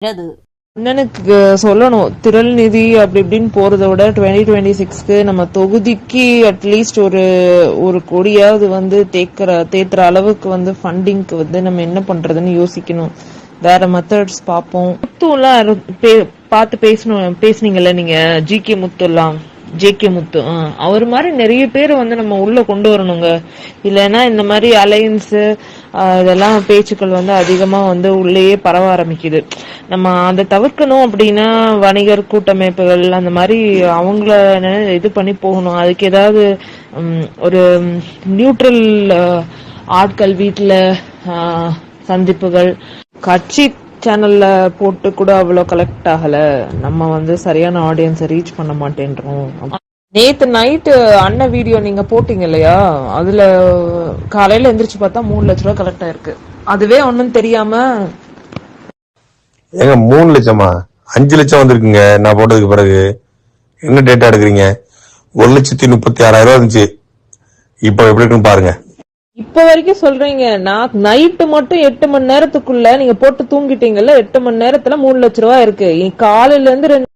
வருகிறது அண்ணனுக்கு சொல்லணும். திரள் நிதி அப்படி இப்படின்னு போறத விட டுவெண்ட்டி டுவெண்ட்டி சிக்ஸ்க்கு நம்ம தொகுதிக்கு அட்லீஸ்ட் ஒரு ஒரு கொடியாவது வந்து தேக்கிற தேத்துற அளவுக்கு வந்து ஃபண்டிங்க்கு வந்து நம்ம என்ன பண்றதுன்னு யோசிக்கணும். வேற மெத்தட்ஸ் பார்ப்போம். முத்துலாம் எல்லாம் பே- பார்த்து பேசணும் பேசுனீங்கல்ல நீங்க? G K முத்துலாம். J K Muthu. அவர் மாதிரி நிறைய பேர் வந்து நம்ம உள்ள கொண்டு வரணுங்க. இல்லைன்னா இந்த மாதிரி அலையன்ஸ் இதெல்லாம் பேச்சுக்கள் வந்து அதிகமா வந்து உள்ளேயே பரவ ஆரம்பிக்குது. நம்ம அதை தவிர்க்கணும் அப்படின்னா வணிகர் கூட்டமைப்புகள் அந்த மாதிரி அவங்கள இது பண்ணி போகணும். அதுக்கு ஏதாவது ஒரு நியூட்ரல் ஆட்கள் வீட்டுல சந்திப்புகள் கட்சி சேனலில் போட்டு கூட அவ்வளோ கலெக்ட் ஆகலை. நம்ம வந்து சரியான ஆடியன்ஸை ரீச் பண்ண மாட்டேன்றோம். நேத்து நைட்டு அண்ணன் வீடியோ நீங்க போட்டீங்க இல்லையா? அதுல காலையில எந்திரிச்சு பார்த்தா மூணு லட்ச ரூபா கலெக்ட் ஆயிருக்கு. அதுவே ஒன்னும் தெரியாம ஏங்க மூணு லட்சமா? அஞ்சு லட்சம் வந்திருக்குங்க. நான் போட்டதுக்கு பிறகு. என்ன டேட்டா எடுக்கிறீங்க? ஒரு லட்சத்தி முப்பத்தி ஆறாயிரம் ரூபா இருந்துச்சு. இப்போ எப்படி இருக்குன்னு பாருங்க. இப்ப வரைக்கும் சொல்றீங்க நான் நைட்டு மட்டும் எட்டு மணி நேரத்துக்குள்ள நீங்க போட்டு தூங்கிட்டீங்கல்ல எட்டு மணி நேரத்துல மூணு லட்ச ரூபா இருக்கு. காலையில இருந்து ரெண்டு